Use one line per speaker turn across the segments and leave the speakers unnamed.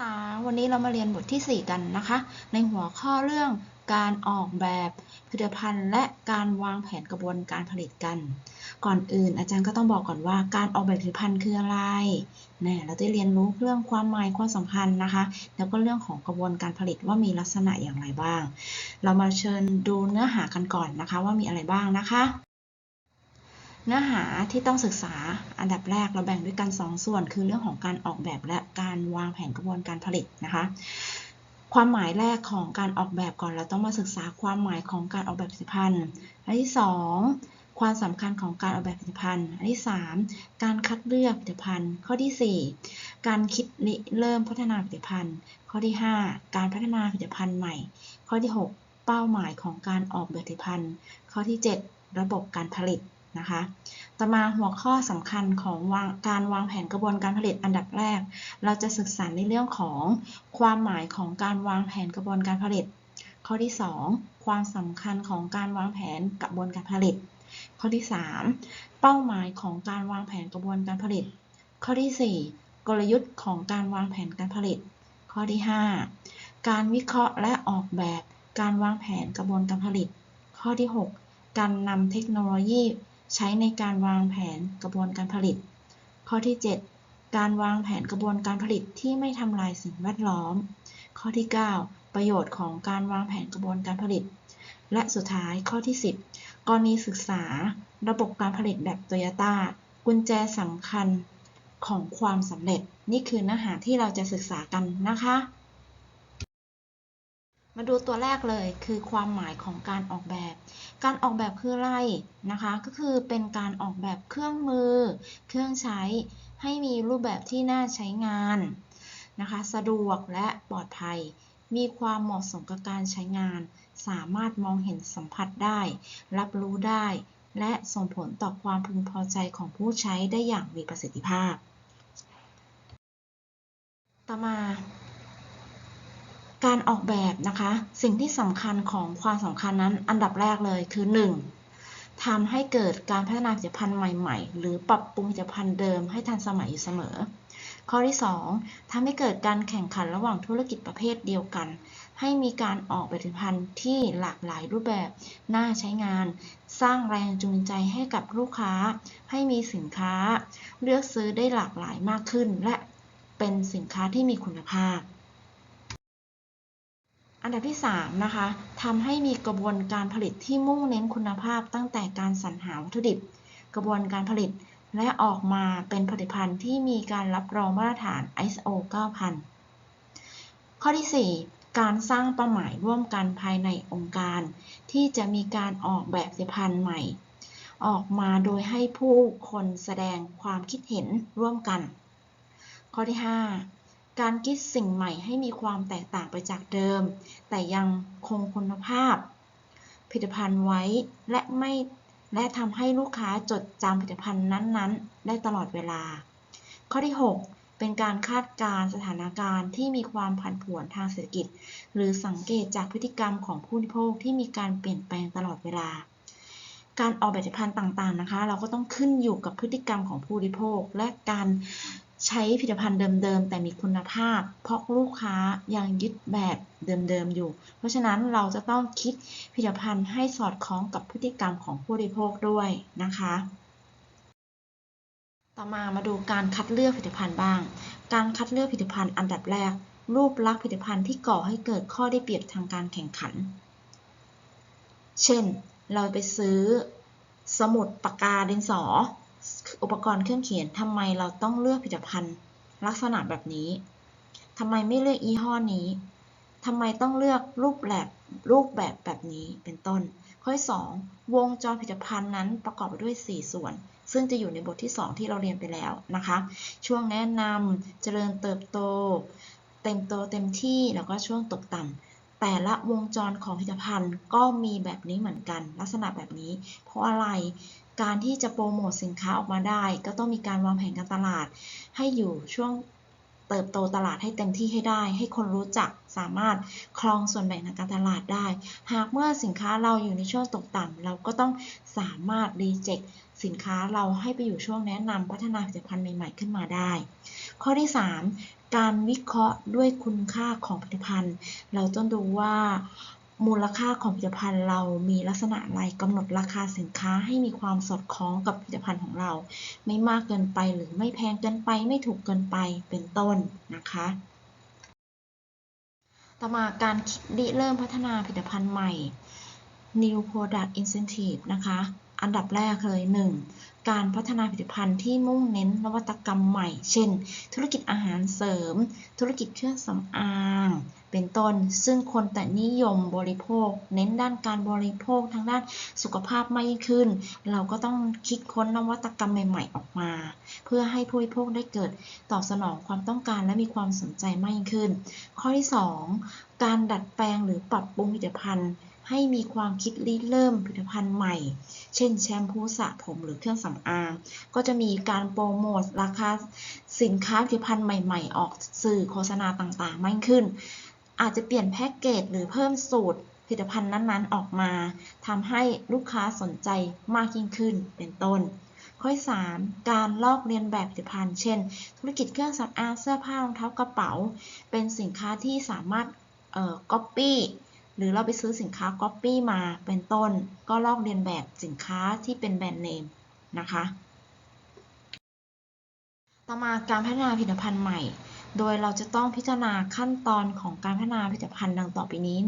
ษาวันนี้เรามาเรียนบทที่ 4 กันนะคะ ในหัวข้อเรื่องการออกแบบผลิตภัณฑ์และการวางแผนกระบวนการผลิตกัน ก่อนอื่นอาจารย์ก็ต้องบอกก่อนว่าการออกแบบผลิตภัณฑ์คืออะไรนี่เราได้เรียนรู้เรื่องความหมายความสำคัญนะคะ แล้วก็เรื่องของกระบวนการผลิตว่ามีลักษณะอย่างไรบ้าง เรามาเชิญดูเนื้อหากันก่อนนะคะว่ามีอะไรบ้างนะคะ เนื้อหาที่ต้องศึกษาอันดับแรกเราแบ่งด้วยกัน 2 ส่วน คือเรื่องของการออกแบบและการวางแผนกระบวนการผลิตนะคะความหมายแรกของการออกแบบก่อนเราต้องมาศึกษาความหมายของการออกแบบผลิตภัณฑ์อันที่ 2 ความสำคัญของการออกแบบผลิตภัณฑ์ อันที่ 3 การคัดเลือกผลิตภัณฑ์ ข้อที่ 4 การคิดเริ่มพัฒนาผลิตภัณฑ์ ข้อที่ 5 การพัฒนาผลิตภัณฑ์ใหม่ ข้อที่ 6 เป้าหมายของการออกแบบผลิตภัณฑ์ ข้อที่ 7 ระบบการผลิต นะคะ ต่อมาหัวข้อสำคัญของวางการวางแผนกระบวนการผลิตอันดับแรก เราจะศึกษาในเรื่องของความหมายของการวางแผนกระบวนการผลิต ข้อที่ 2 ความสำคัญของการวางแผนกระบวนการผลิต ข้อที่ 3 เป้าหมายของการวางแผนกระบวนการผลิต ข้อที่ 4 กลยุทธ์ของการวางแผนการผลิต ข้อที่ 5 การวิเคราะห์และออกแบบการวางแผนกระบวนการผลิต ข้อที่ 6 การนำเทคโนโลยี ใช้ในการวางแผนกระบวนการผลิต ข้อที่ 7 การวางแผนกระบวนการผลิตที่ไม่ทำลายสิ่งแวดล้อม ข้อที่ 9 ประโยชน์ของการวางแผนกระบวนการผลิต และสุดท้ายข้อที่ 10 กรณีศึกษา ระบบการผลิตแบบโตโยต้ากุญแจสำคัญของความสำเร็จ นี่คือเนื้อหาที่เราจะศึกษากันนะคะ มาดูตัวแรกเลยคือความหมายของการออกแบบ การออกแบบคืออะไรนะคะ ก็คือเป็นการออกแบบเครื่องมือ เครื่องใช้ให้มีรูปแบบที่น่าใช้งานนะคะ สะดวกและปลอดภัย มีความเหมาะสมกับการใช้งาน สามารถมองเห็นสัมผัสได้ รับรู้ได้ และส่งผลต่อความพึงพอใจของผู้ใช้ได้อย่างมีประสิทธิภาพ ต่อมา การออกแบบนะคะ สิ่งที่สำคัญของความสำคัญนั้นอันดับแรกเลยคือ 1. ทำให้เกิดการพัฒนาผลิตภัณฑ์ใหม่ ๆ หรือปรับปรุงผลิตภัณฑ์เดิมให้ทันสมัยอยู่เสมอ ข้อที่ 2. ทำให้เกิดการแข่งขันระหว่างธุรกิจประเภทเดียวกัน ให้มีการออกผลิตภัณฑ์ที่หลากหลายรูปแบบ น่าใช้งาน สร้างแรงจูงใจให้กับลูกค้า ให้มีสินค้า เลือกซื้อได้หลากหลายมากขึ้น และเป็นสินค้าที่มีคุณภาพ อันดับที่3นะคะทำให้มีกระบวนการผลิตที่มุ่งเน้นคุณภาพตั้งแต่การสรรหาวัตถุดิบ กระบวนการผลิต และออกมาเป็นผลิตภัณฑ์ที่มีการรับรองมาตรฐาน ISO 9000 ข้อที่ 4 การสร้างเป้าหมายร่วมกันภายในองค์การ ที่จะมีการออกแบบผลิตภัณฑ์ใหม่ ออกมาโดยให้ผู้คนแสดงความคิดเห็นร่วมกัน ข้อที่ 5 การคิดสิ่งใหม่ให้มีความแตกต่างไปจากเดิม แต่ยังคงคุณภาพ ผลิตภัณฑ์ไว้และไม่และทำให้ลูกค้าจดจำผลิตภัณฑ์นั้นๆ ได้ตลอดเวลา ข้อที่ 6 เป็นการคาดการณสถานการณ์ที่มีความผันผวนทางเศรษฐกิจ หรือสังเกตจากพฤติกรรมของผู้บริโภคที่มีการเปลี่ยนแปลงตลอดเวลา การออกแบบผลิตภัณฑ์ต่างๆนะคะ เราก็ต้องขึ้นอยู่กับพฤติกรรมของผู้บริโภค และการ ใช้ผลิตภัณฑ์เดิมๆ แต่มีคุณภาพ เพราะลูกค้ายังยึดแบบเดิมๆ อยู่ เพราะฉะนั้นเราจะต้องคิดผลิตภัณฑ์ให้สอดคล้องกับพฤติกรรมของผู้บริโภคด้วยนะคะ ต่อมามาดูการคัดเลือกผลิตภัณฑ์บ้าง การคัดเลือกผลิตภัณฑ์อันดับแรก รูปลักษณ์ผลิตภัณฑ์ที่ก่อให้เกิดข้อได้เปรียบทางการแข่งขัน เช่น เราไปซื้อสมุดปากกาดินสอ อุปกรณ์เครื่องเขียนทำไมเราต้องเลือกผลิตภัณฑ์ ลักษณะแบบนี้ทำไมไม่เลือกยี่ห้อนี้ทำไมต้องเลือกรูปแบบรูปแบบแบบนี้เป็นต้น ข้อที่2วงจรผลิตภัณฑ์นั้นประกอบไปด้วย 4 ส่วน ซึ่งจะอยู่ในบทที่ 2 ที่เราเรียนไปแล้วนะคะ ช่วงแนะนำเจริญเติบโต เต็มโตเต็มที่แล้วก็ช่วงตกต่ำแต่ละวงจรของผลิตภัณฑ์ก็มีแบบนี้เหมือนกัน ลักษณะแบบนี้ เพราะอะไร การที่จะโปรโมทสินค้าออกมาได้ ก็ต้องมีการวางแผนการตลาด ให้อยู่ช่วงเติบโตตลาดให้เต็มที่ให้ได้ ให้คนรู้จักสามารถครองส่วนแบ่งทางการตลาดได้ หากเมื่อสินค้าเราอยู่ในช่วงตกต่ำเราก็ต้องสามารถรีเจ็คสินค้าเราให้ไปอยู่ช่วงแนะนำพัฒนาผลิตภัณฑ์ใหม่ ๆ ขึ้นมาได้ ข้อที่ 3 การวิเคราะห์ด้วยคุณค่าของผลิตภัณฑ์ เราต้องดูว่า มูลค่าของผลิตภัณฑ์เรามีลักษณะอะไรกำหนดราคาสินค้าให้มีความสอดคล้องกับผลิตภัณฑ์ของเรา ไม่มากเกินไปหรือไม่แพงเกินไป ไม่ถูกเกินไปเป็นต้นนะคะต่อมาการคิดริเริ่มพัฒนาผลิตภัณฑ์ใหม่ New Product Incentive นะคะ อันดับแรกเลย 1. การพัฒนาผลิตภัณฑ์ที่มุ่งเน้นนวัตกรรมใหม่ เช่น ธุรกิจอาหารเสริม ธุรกิจเครื่องสำอาง เป็นต้น ซึ่งคนแต่นิยมบริโภค เน้นด้านการบริโภคทางด้านสุขภาพมากยิ่งขึ้น เราก็ต้องคิดค้นนวัตกรรมใหม่ๆ ออกมา เพื่อให้ผู้บริโภคได้เกิดตอบสนองความต้องการและมีความสนใจมากยิ่งขึ้น ข้อที่ 2 การดัดแปลงหรือปรับปรุงผลิตภัณฑ์ ให้มีความคิดริเริ่มผลิตภัณฑ์ใหม่ เช่นแชมพูสระผมหรือเครื่องสำอาง ก็จะมีการโปรโมทราคาสินค้าผลิตภัณฑ์ใหม่ ๆ ออกสื่อโฆษณาต่างๆ มากขึ้น อาจจะเปลี่ยนแพ็กเกจหรือเพิ่มสูตรผลิตภัณฑ์นั้นๆ ออกมาทำให้ลูกค้าสนใจมากยิ่งขึ้นเป็นต้น ข้อ 3 การลอกเลียนแบบผลิตภัณฑ์ เช่น ธุรกิจเครื่องสำอางเสื้อผ้ารองเท้ากระเป๋า เป็นสินค้าที่สามารถเอ่อ copy หรือเราไปซื้อสินค้า Copy มาเป็นต้น ก็ลอกเลียนแบบสินค้าที่เป็นแบรนด์เนมนะคะ ต่อมาการพัฒนาผลิตภัณฑ์ใหม่ โดยเราจะต้องพิจารณาขั้นตอนของการพัฒนาผลิตภัณฑ์ดังต่อไปนี้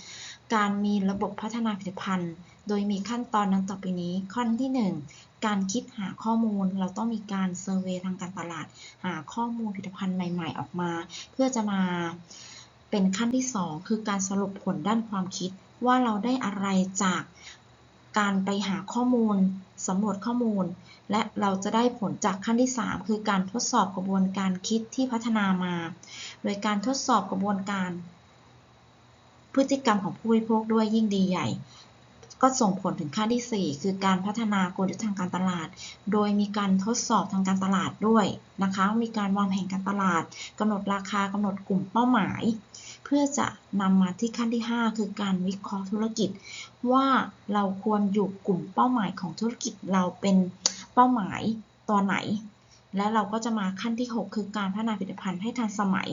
1. การมีระบบพัฒนาผลิตภัณฑ์ โดยมีขั้นตอนดังต่อไปนี้ ข้อที่ 1 การคิดหาข้อมูล เราต้องมีการเซอร์เวยทางการตลาด หาข้อมูลผลิตภัณฑ์ใหม่ ๆ ออกมา เพื่อจะมา เป็นขั้นที่ 2 คือการสรุปผลด้านความคิดว่าเราได้อะไรจากการไปหาข้อมูลสำรวจข้อมูล และเราจะได้ผลจากขั้นที่ 3 คือการทดสอบกระบวนการคิดที่พัฒนามา โดยการทดสอบกระบวนการ พฤติกรรมของผู้บริโภคด้วยยิ่งดีใหญ่ ก็ส่งผลถึงขั้นที่ 4 คือการพัฒนากลยุทธ์ทางการตลาด โดยมีการทดสอบทางการตลาดด้วยนะคะ มีการวางแผนการตลาดกำหนดราคากำหนดกลุ่มเป้าหมาย เพื่อจะนำมาที่ขั้นที่ 5 คือการวิเคราะห์ธุรกิจ ว่าเราควรอยู่กลุ่มเป้าหมายของธุรกิจเราเป็นเป้าหมายตัวไหน และเราก็จะมาขั้นที่ 6 คือการพัฒนาผลิตภัณฑ์ให้ทันสมัย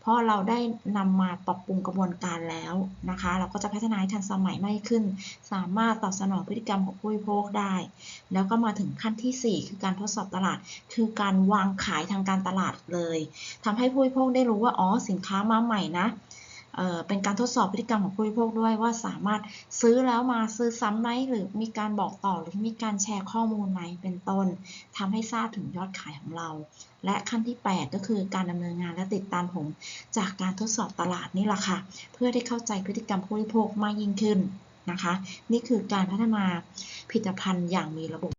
เพราะเราได้นำมาปรับปรุงกระบวนการแล้วนะคะ เราก็จะพัฒนาให้ทันสมัยมากขึ้น สามารถตอบสนองพฤติกรรมของผู้บริโภคได้ แล้วก็มาถึงขั้นทีสี่4 คือการทดสอบตลาด คือการวางขายทางการตลาดเลยทำให้ผู้บริโภคได้รู้ว่าอ๋อสินค้ามาใหม่นะ เป็นการทดสอบพฤติกรรมของผู้บริโภคด้วยว่าสามารถซื้อแล้วมาซื้อซ้ำไหมหรือมีการบอกต่อหรือมีการแชร์ข้อมูลไหมเป็นต้นทำให้ทราบถึงยอดขายของเรา และขั้นที่ 8 ก็คือการดำเนินงานและติดตามผลจากการทดสอบตลาดนี่แหละค่ะ เพื่อได้เข้าใจพฤติกรรมผู้บริโภคมากยิ่งขึ้นนะคะ นี่คือการพัฒนาผลิตภัณฑ์อย่างมีระบบ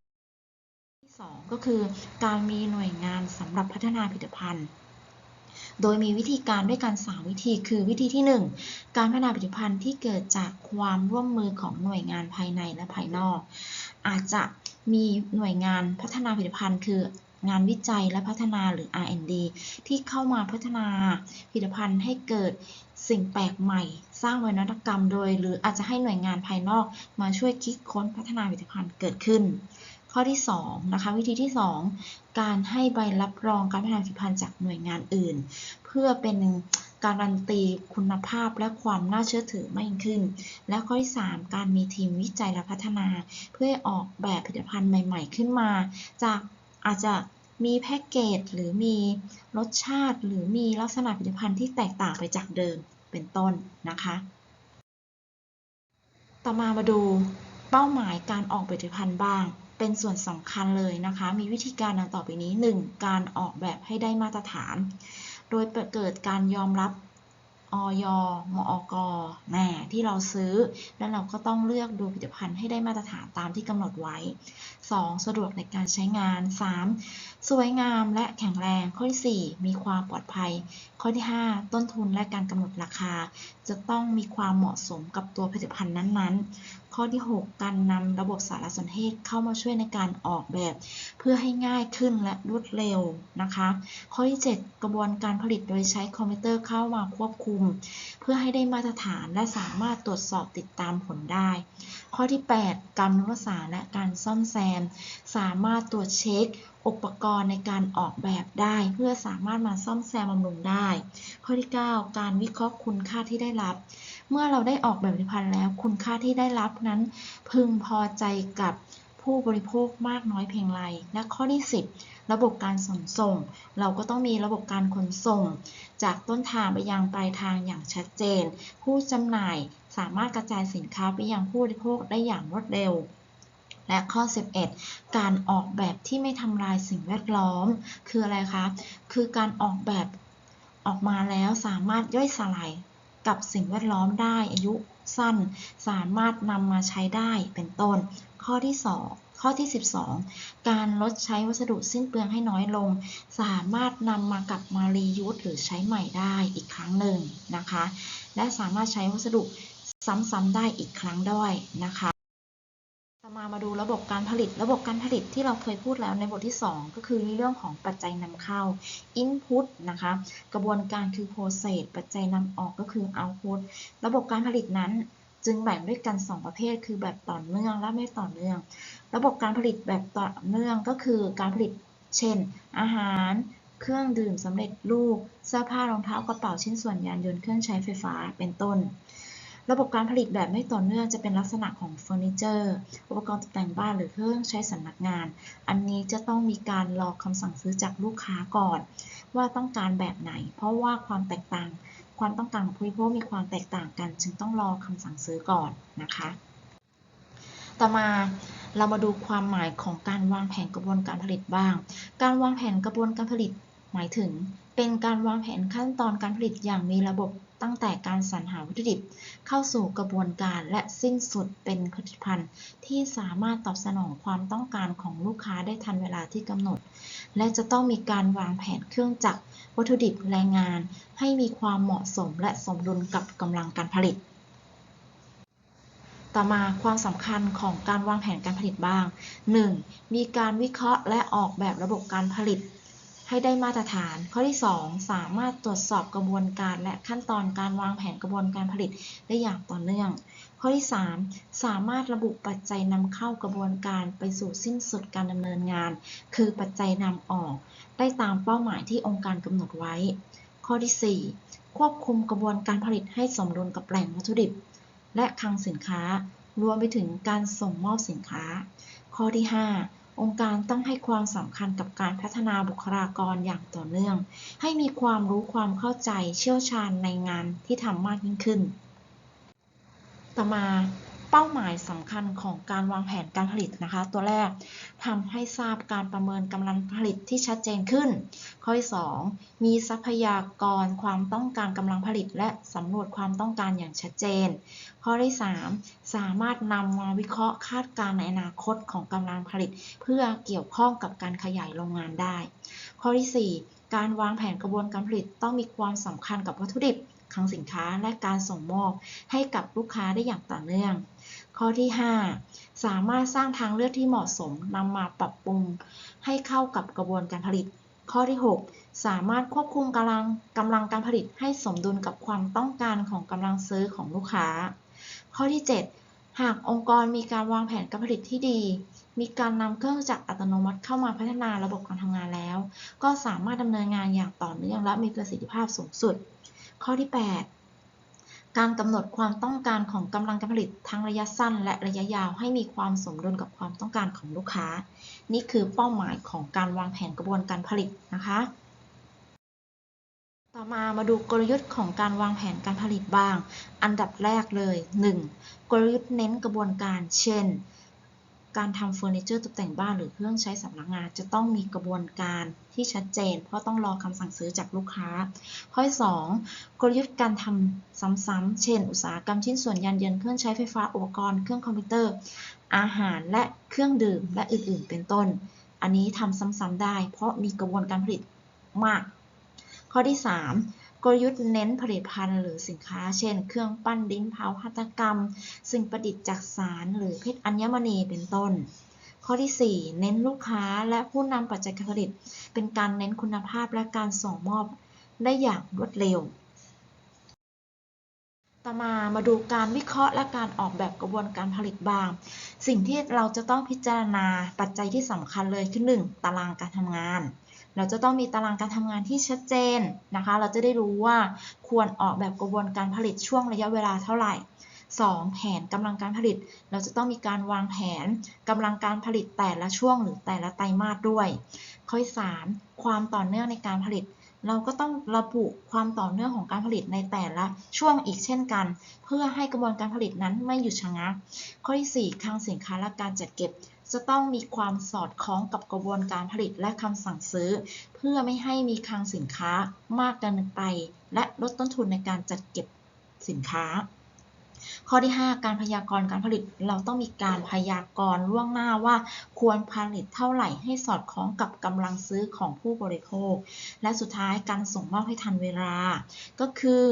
ที่สองก็คือการมีหน่วยงานสำหรับพัฒนาผลิตภัณฑ์ โดยมีวิธีการด้วยกัน3วิธีคือวิธีที่ 1 การพัฒนาผลิตภัณฑ์ที่เกิดจากความร่วมมือของหน่วยงานภายในและภายนอก อาจจะมีหน่วยงานพัฒนาผลิตภัณฑ์คืองานวิจัยและพัฒนาหรือ R&D ที่เข้ามาพัฒนาผลิตภัณฑ์ให้เกิดสิ่งแปลกใหม่ สร้างวนวัตกรรมโดย หรืออาจจะให้หน่วยงานภายนอกมาช่วยคิดค้นพัฒนาผลิตภัณฑ์เกิดขึ้น ข้อที่2นะคะวิธีที่ 2 การให้ใบรับรองการพัฒนาผลิตภัณฑ์จากหน่วยงานอื่น เพื่อเป็นการันตีคุณภาพและความน่าเชื่อถือมากยิ่งขึ้น และข้อที่ 3 การมีทีมวิจัยและพัฒนา เพื่อออกแบบผลิตภัณฑ์ใหม่ ๆ ขึ้นมา จากอาจจะมีแพ็กเกจหรือมีรสชาติ หรือมีลักษณะผลิตภัณฑ์ที่แตกต่างไปจากเดิมเป็นต้นนะคะ ต่อมามาดูเป้าหมายการออกผลิตภัณฑ์บ้าง เป็นส่วนสำคัญเลยนะคะ มีวิธีการดังต่อไปนี้ 1. การออกแบบให้ได้มาตรฐาน โดยเกิดการยอมรับ อยมอกแน่ที่เราซื้อ แล้วเราก็ต้องเลือกดูผลิตภัณฑ์ให้ได้มาตรฐานตามที่กำหนดไว้ 2. สะดวกในการใช้งาน 3. สวยงามและแข็งแรง ข้อที่ 4 มีความปลอดภัย ข้อที่ 5 ต้นทุนและการกำหนดราคา จะต้องมีความเหมาะสมกับตัวผลิตภัณฑ์นั้นๆ ข้อที่ 6 การนำระบบสารสนเทศเข้ามาช่วยในการออกแบบ เพื่อให้ง่ายขึ้นและรวดเร็วนะคะ ข้อที่ 7 กระบวนการผลิตโดยใช้คอมพิวเตอร์เข้ามาควบคุมม เพื่อให้ได้มาตรฐานและสามารถตรวจสอบติดตามผลได้ ข้อที่ 8 การรักษาและการซ่อมแซม สามารถตรวจเช็คอุปกรณ์ในการออกแบบได้ เพื่อสามารถมาซ่อมแซมบำรุงได้ ข้อที่ 9 การวิเคราะห์คุณค่าที่ได้รับ เมื่อเราได้ออกแบบผลิตภัณฑ์แล้วคุณค่าที่ได้รับนั้น พึงพอใจกับ ผู้บริโภคมากน้อยเพียงไรและข้อที่ 10 ระบบการขนส่ง เราก็ต้องมีระบบการขนส่ง จากต้นทางไปยังปลายทางอย่างชัดเจน ผู้จำหน่ายสามารถกระจายสินค้าไปยังผู้บริโภคได้อย่างรวดเร็วและข้อ 11 การออกแบบที่ไม่ทำลายสิ่งแวดล้อม คืออะไรคะ คือการออกแบบออกมาแล้วสามารถย่อยสลายกับสิ่งแวดล้อมได้อายุ สั้น สามารถนำมาใช้ได้เป็นต้น ข้อที่ 2 ข้อที่ 12 การลดใช้วัสดุสิ้นเปลืองให้น้อยลง สามารถนำมากลับมารียูสหรือใช้ใหม่ได้อีกครั้งหนึ่งนะคะ และสามารถใช้วัสดุซ้ำๆได้อีกครั้งด้วยนะคะ มามาดูระบบการผลิต ระบบการผลิตที่เราเคยพูดแล้วในบทที่ 2 ก็คือเรื่องของปัจจัยนำเข้า input นะคะ กระบวนการคือ process ปัจจัยนำออกก็คือ output ระบบการผลิตนั้นจึงแบ่งด้วยกัน 2 ประเภท คือแบบต่อเนื่องและไม่ต่อเนื่อง ระบบการผลิตแบบต่อเนื่องก็คือการผลิต เช่น อาหาร เครื่องดื่มสำเร็จรูป เสื้อผ้ารองเท้ากระเป๋าชิ้นส่วนยานยนต์เครื่องใช้ไฟฟ้าเป็นต้น ระบบการผลิตแบบไม่ต่อเนื่องจะเป็นลักษณะของเฟอร์นิเจอร์ อุปกรณ์ตกแต่งบ้านหรือเครื่องใช้สำนักงาน อันนี้จะต้องมีการรอคำสั่งซื้อจากลูกค้าก่อน ว่าต้องการแบบไหน เพราะว่าความแตกต่าง ความต้องการของผู้บริโภคมีความแตกต่างกัน จึงต้องรอคำสั่งซื้อก่อนนะคะ ต่อมาเรามาดูความหมายของการวางแผนกระบวนการผลิตบ้าง การวางแผนกระบวนการผลิตหมายถึง เป็นการวางแผนขั้นตอนการผลิตอย่างมีระบบ ตั้งแต่การสรรหาวัตถุดิบเข้าสู่กระบวนการและสิ้นสุดเป็นผลิตภัณฑ์ ที่สามารถตอบสนองความต้องการของลูกค้าได้ทันเวลาที่กำหนด และจะต้องมีการวางแผนเครื่องจักรวัตถุดิบแรงงาน ให้มีความเหมาะสมและสมดุลกับกำลังการผลิตต่อมาความสำคัญของการวางแผนการผลิตบ้าง 1. มีการวิเคราะห์และออกแบบระบบการผลิต ให้ได้มาตรฐาน ข้อที่ 2 สามารถตรวจสอบกระบวนการและขั้นตอนการวางแผนกระบวนการผลิตได้อย่างต่อเนื่อง ข้อที่ 3 สามารถระบุปัจจัยนำเข้ากระบวนการไปสู่สิ้นสุดการดำเนินงาน คือปัจจัยนำออก ได้ตามเป้าหมายที่องค์การกำหนดไว้ ข้อที่ 4 ควบคุมกระบวนการผลิตให้สมดุลกับแหล่งวัตถุดิบ และคลังสินค้ารวมไปถึงการส่งมอบสินค้า ข้อที่ 5 องค์การต้องให้ความสำคัญกับการพัฒนาบุคลากรอย่างต่อเนื่อง ให้มีความรู้ความเข้าใจเชี่ยวชาญในงานที่ทำมากยิ่งขึ้น ต่อมา เป้าหมายสำคัญของการวางแผนการผลิตนะคะ ตัวแรกทำให้ทราบการประเมินกำลังผลิตที่ชัดเจนขึ้น ข้อที่2มีทรัพยากรความต้องการกำลังผลิต และสำรวจความต้องการอย่างชัดเจน ข้อที่3สามารถนำมาวิเคราะห์คาดการณ์ในอนาคตของกำลังผลิต เพื่อเกี่ยวข้องกับการขยายโรงงานได้ ข้อที่ 4 การวางแผนกระบวนการผลิตต้องมีความสำคัญกับวัตถุดิบ คลังสินค้าและการส่งมอบให้กับลูกค้าได้อย่างต่อเนื่อง ข้อที่ 5 สามารถสร้างทางเลือกที่เหมาะสมนำมาปรับปรุง ให้เข้ากับกระบวนการผลิต ข้อที่ 6 สามารถควบคุมกำลังกำลังการผลิตให้สมดุลกับความต้องการของกำลังซื้อของลูกค้า ข้อที่ 7 หากองค์กรมีการวางแผนการผลิตที่ดีมีการนำเครื่องจักรอัตโนมัติเข้ามาพัฒนาระบบการทำงานแล้ว ก็สามารถดำเนินงานอย่างต่อเนื่องและมีประสิทธิภาพสูงสุด ข้อที่ 8 การกำหนดความต้องการของกำลังการผลิตทั้งระยะสั้นและระยะยาวให้มีความสมดุลกับความต้องการของลูกค้า นี่คือเป้าหมายของการวางแผนกระบวนการผลิตนะคะ ต่อมามาดูกลยุทธ์ของการวางแผนการผลิตบ้าง อันดับแรกเลย 1. กลยุทธ์เน้นกระบวนการ เช่น การทำเฟอร์นิเจอร์ตกแต่งบ้านหรือเครื่องใช้สำนักงาน จะต้องมีกระบวนการที่ชัดเจน เพราะต้องรอคำสั่งซื้อจากลูกค้า ข้อ 2 กลยุทธ์การทำซ้ำๆ เช่น อุตสาหกรรมชิ้นส่วนยานยนต์เครื่องใช้ไฟฟ้าอุปกรณ์เครื่องคอมพิวเตอร์ อาหารและเครื่องดื่มและอื่นๆ เป็นต้น อันนี้ทำซ้ำๆได้ เพราะมีกระบวนการผลิตมาก ข้อที่ 3 กลยุทธ์เน้นผลิตภัณฑ์หรือสินค้า เช่น เครื่องปั้นดินเผาหัตถกรรม สิ่งประดิษฐ์จากสาร หรือเพชรอัญมณีเป็นต้น ข้อที่ 4 เน้นลูกค้าและผู้นำปัจจัยการผลิต เป็นการเน้นคุณภาพและการส่งมอบได้อย่างรวดเร็ว ต่อมามาดูการวิเคราะห์และการออกแบบกระบวนการผลิตบาง สิ่งที่เราจะต้องพิจารณาปัจจัยที่สำคัญเลยคือ 1. ตารางการทำงาน เราจะต้องมีตารางการทำงานที่ชัดเจนนะคะ เราจะได้รู้ว่าควรออกแบบกระบวนการผลิตช่วงระยะเวลาเท่าไหร่ 2. แผนกำลังการผลิต เราจะต้องมีการวางแผนกำลังการผลิตแต่ละช่วงหรือแต่ละไตรมาสด้วย ข้อ 3. ความต่อเนื่องในการผลิต เราก็ต้องระบุความต่อเนื่องของการผลิตในแต่ละช่วงอีกเช่นกัน เพื่อให้กระบวนการผลิตนั้นไม่หยุดชะงักข้อที่ 4 คลังสินค้าและการจัดเก็บ จะต้องมีความสอดคล้องกับกระบวนการผลิตและคำสั่งซื้อ เพื่อไม่ให้มีคลังสินค้ามากเกินไป และลดต้นทุนในการจัดเก็บสินค้า ข้อที่ 5 การพยากรณ์การผลิต เราต้องมีการพยากรณ์ล่วงหน้าว่า ควรผลิตเท่าไหร่ให้สอดคล้องกับกำลังซื้อของผู้บริโภค และสุดท้ายการส่งมอบให้ทันเวลา ก็คือ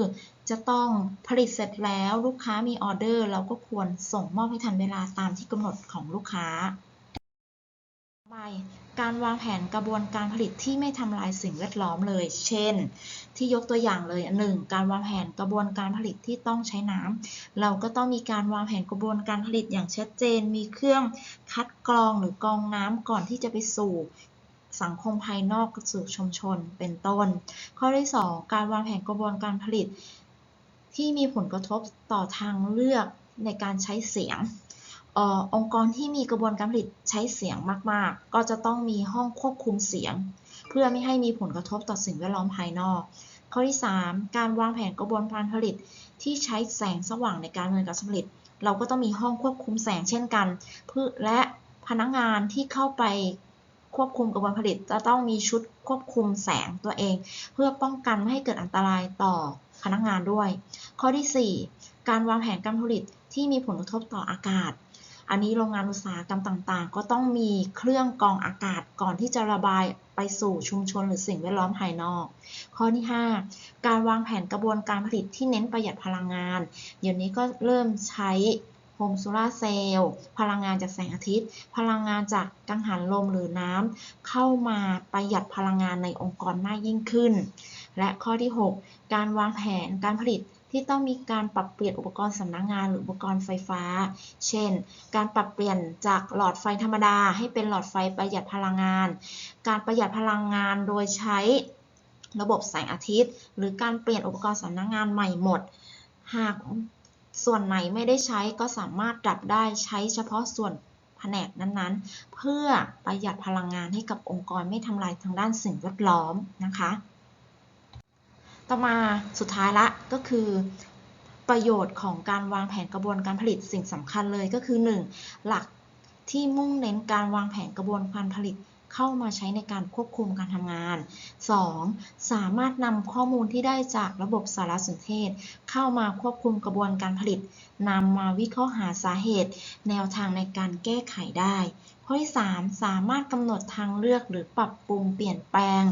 จะต้องผลิตเสร็จแล้วลูกค้ามีออเดอร์ เราก็ควรส่งมอบให้ทันเวลาตามที่กำหนดของลูกค้า ไปการวางแผนกระบวนการผลิตที่ไม่ทำลายสิ่งแวดล้อมเลย เช่น ที่ยกตัวอย่างเลยหนึ่งการวางแผนกระบวนการผลิตที่ต้องใช้น้ำ เราก็ต้องมีการวางแผนกระบวนการผลิตอย่างชัดเจน มีเครื่องคัดกรองหรือกรองน้ำก่อนที่จะไปสู่สังคมภายนอกสู่ชุมชนเป็นต้น ข้อที่ 2 การวางแผนกระบวนการผลิต ที่มีผลกระทบต่อทางเลือกในการใช้เสียง อองค์กรที่มีกระบวนการผลิตใช้เสียงมาก ๆ ก็จะต้องมีห้องควบคุมเสียง เพื่อไม่ให้มีผลกระทบต่อสิ่งแวดล้อมภายนอก ข้อที่ 3 การวางแผนกระบวนการผลิตที่ใช้แสงสว่างในการดำเนินการผลิต เราก็ต้องมีห้องควบคุมแสงเช่นกันเพื่อและพนักงานที่เข้าไปควบคุมกระบวนการผลิตจะต้องมีชุดควบคุมแสงตัวเอง เพื่อป้องกันไม่ให้เกิดอันตรายต่อพนักงานด้วย ข้อที่ 4 การวางแผนการผลิตที่มีผลกระทบต่ออากาศ อันนี้โรงงานอุตสาหกรรมต่างๆ ก็ต้องมีเครื่องกรองอากาศก่อนที่จะระบายไปสู่ชุมชนหรือสิ่งแวดล้อมภายนอก ข้อที่ 5 การวางแผนกระบวนการผลิตที่เน้นประหยัดพลังงาน เดี๋ยวนี้ก็เริ่มใช้โฮมโซลาเซลล์พลังงานจากแสงอาทิตย์ พลังงานจากกังหันลมหรือน้ำเข้ามาประหยัดพลังงานในองค์กรมากยิ่งขึ้น และข้อที่ 6 การวางแผนการผลิต ที่ต้องมีการปรับเปลี่ยนอุปกรณ์สำนักงงานหรืออุปกรณ์ไฟฟ้า เช่น การปรับเปลี่ยนจากหลอดไฟธรรมดา ให้เป็นหลอดไฟประหยัดพลังงาน การประหยัดพลังงานโดยใช้ระบบแสงอาทิตย์ หรือการเปลี่ยนอุปกรณ์สำนักงงานใหม่หมด หากส่วนไหนไม่ได้ใช้ก็สามารถดับได้ใช้เฉพาะส่วนแผนกนั้นๆ เพื่อประหยัดพลังงานให้กับองค์กรไม่ทำลายทางด้านสิ่งแวดล้อมนะคะ ต่อมาสุดท้ายละก็คือประโยชน์ของการวางแผนกระบวนการผลิตสิ่งสำคัญเลยก็คือ 1. หลักที่มุ่งเน้นการวางแผนกระบวนการผลิตเข้ามาใช้ในการควบคุมการทำงาน 2. สามารถนำข้อมูลที่ได้จากระบบสารสนเทศ เข้ามาควบคุมกระบวนการผลิตนำมาวิเคราะห์หาสาเหตุ แนวทางในการแก้ไขได้ ข้อที่ 3 สามารถกำหนดทางเลือกหรือปรับปรุงเปลี่ยนแปลง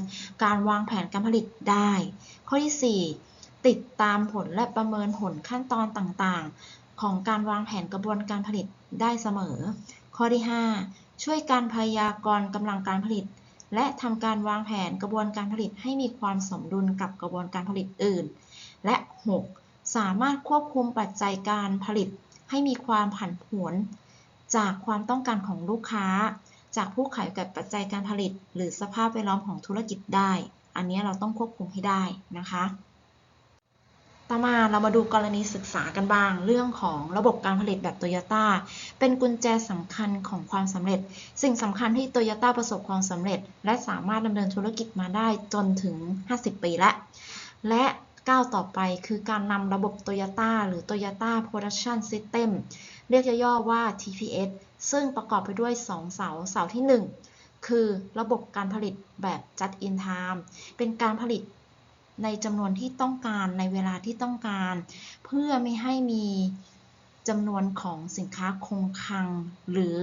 การวางแผนการผลิตได้ ข้อที่ 4 ติดตามผลและประเมินผลขั้นตอนต่างๆ ของการวางแผนกระบวนการผลิตได้เสมอ ข้อที่ 5 ช่วยการพยากรณ์กำลังการผลิต และทำการวางแผนกระบวนการผลิตให้มีความสมดุลกับกระบวนการผลิตอื่น และ 6 สามารถควบคุมปัจจัยการผลิตให้มีความผันผวน จากความต้องการของลูกค้า จากผู้ขายกับปัจจัยการผลิต หรือสภาพแวดล้อมของธุรกิจได้ อันนี้เราต้องควบคุมให้ได้นะคะ ต่อมาเรามาดูกรณีศึกษากันบ้าง เรื่องของระบบการผลิตแบบโตโยต้าเป็นกุญแจสำคัญของความสำเร็จ สิ่งสำคัญที่โตโยต้าประสบความสำเร็จ และสามารถดำเนินธุรกิจมาได้จนถึง 50 ปีแล้วและ ก้าวต่อไปคือการนำระบบโตโยต้าหรือ Toyota Production System เรียกย่อๆว่า TPS ซึ่งประกอบไปด้วย 2 เสา เสาที่ 1 คือระบบการผลิตแบบ just in time เป็นการผลิตในจำนวนที่ต้องการในเวลาที่ต้องการ เพื่อไม่ให้มีจำนวนของสินค้าคงคลัง หรือ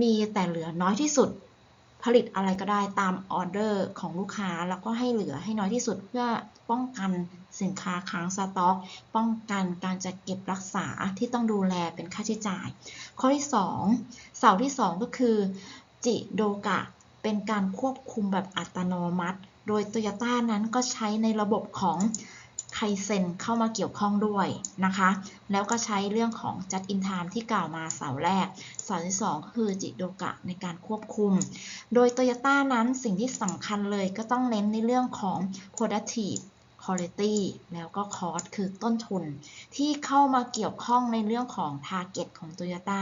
มีแต่เหลือน้อยที่สุด ผลิตอะไรก็ได้ตามออเดอร์ของลูกค้า แล้วก็ให้เหลือให้น้อยที่สุดเพื่อป้องกันสินค้าค้างสต็อก ป้องกันการจัดเก็บรักษาที่ต้องดูแลเป็นค่าใช้จ่าย ข้อที่ 2 เสาที่ 2 ก็คือ จิโดกะ เป็นการควบคุมแบบอัตโนมัติ โดยโตโยต้านั้นก็ใช้ในระบบของ ไค Kaizen เข้ามาเกี่ยวข้องด้วยนะคะ แล้วก็ใช้เรื่องของ Just in Time ที่กล่าวมาเสาแรกเสาที่สองก็คือจิโดกะในการควบคุม โดย Toyota นั้นสิ่งที่สำคัญเลยก็ต้องเน้นในเรื่องของ productive quality แล้วก็ cost คือต้นทุน ที่เข้ามาเกี่ยวข้องในเรื่องของ target ของ Toyota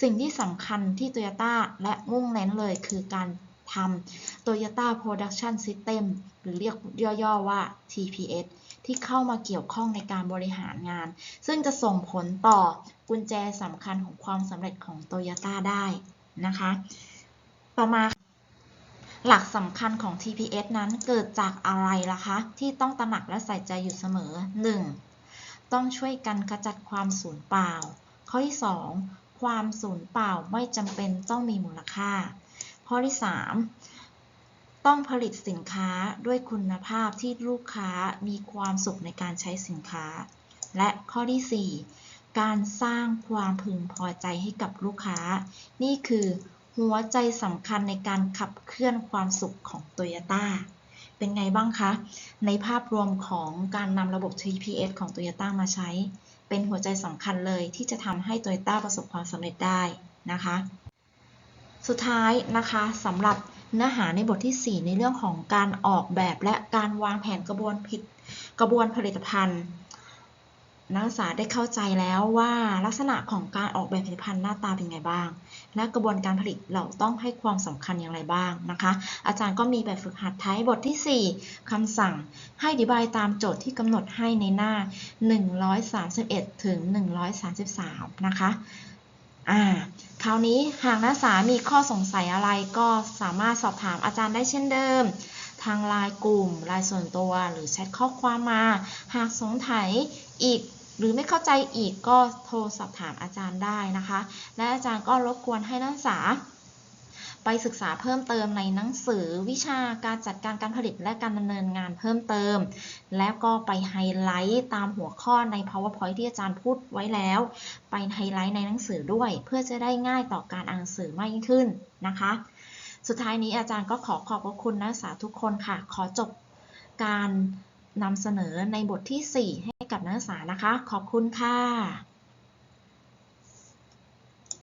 สิ่งที่สำคัญที่ Toyota และมุ่งเน้นเลยคือการทำ Toyota Production System หรือเรียกย่อๆว่า TPS ที่เข้ามาเกี่ยวข้องในการบริหารงาน ซึ่งจะส่งผลต่อกุญแจสำคัญของความสำเร็จของ Toyota ได้นะคะ ต่อมาหลักสำคัญของ TPS นั้นเกิดจากอะไรล่ะคะ ที่ต้องตระหนักและใส่ใจอยู่เสมอ 1. ต้องช่วยกันขจัดความสูญเปล่า ข้อที่ 2 ความสูญเปล่าไม่จำเป็นต้องมีมูลค่า ข้อที่ 3 ต้องผลิตสินค้าด้วยคุณภาพที่ลูกค้ามีความสุขในการใช้สินค้า และข้อที่ 4 การสร้างความพึงพอใจให้กับลูกค้า นี่คือหัวใจสำคัญในการขับเคลื่อนความสุขของ Toyota เป็นไงบ้างคะ ในภาพรวมของการนำระบบ TPS ของ Toyota มาใช้ เป็นหัวใจสำคัญเลยที่จะทำให้ Toyota ประสบความสำเร็จได้นะคะ สุดท้ายนะคะสำหรับ เนื้อหาในบทที่ 4 ในเรื่องของการออกแบบและการวางแผนกระบวนผิดกระบวนผลิตภัณฑ์ นักศึกษาได้เข้าใจแล้วว่าลักษณะของการออกแบบผลิตภัณฑ์หน้าตาเป็นไงบ้าง และกระบวนการผลิตเราต้องให้ความสำคัญอย่างไรบ้างนะคะ อาจารย์ก็มีแบบฝึกหัดท้ายบทที่ 4คำสั่งให้อธิบายตามโจทย์ที่กำหนดให้ในหน้า 131 ถึง 133 นะคะ อ่าคราวนี้หากนักศึกษามีข้อสงสัยอะไรก็สามารถสอบถามอาจารย์ได้เช่นเดิม ทางไลน์กลุ่มไลน์ส่วนตัวหรือแชทข้อความมา หากสงสัยอีกหรือไม่เข้าใจอีกก็โทรสอบถามอาจารย์ได้นะคะ และอาจารย์ก็รบกวนให้นักศึกษา ไปศึกษาเพิ่มเติมในหนังสือวิชาการจัดการการผลิตและการดำเนินงานเพิ่มเติม แล้วก็ไปไฮไลท์ตามหัวข้อใน powerpoint ที่อาจารย์พูดไว้แล้ว ไปไฮไลท์ในหนังสือด้วย เพื่อจะได้ง่ายต่อการอ่านหนังสือมากยิ่งขึ้นนะคะ สุดท้ายนี้อาจารย์ก็ขอขอบพระคุณนักศึกษาทุกคนค่ะ ขอจบการนำเสนอในบทที่ 4 ให้กับนักศึกษานะคะ ขอบคุณค่ะ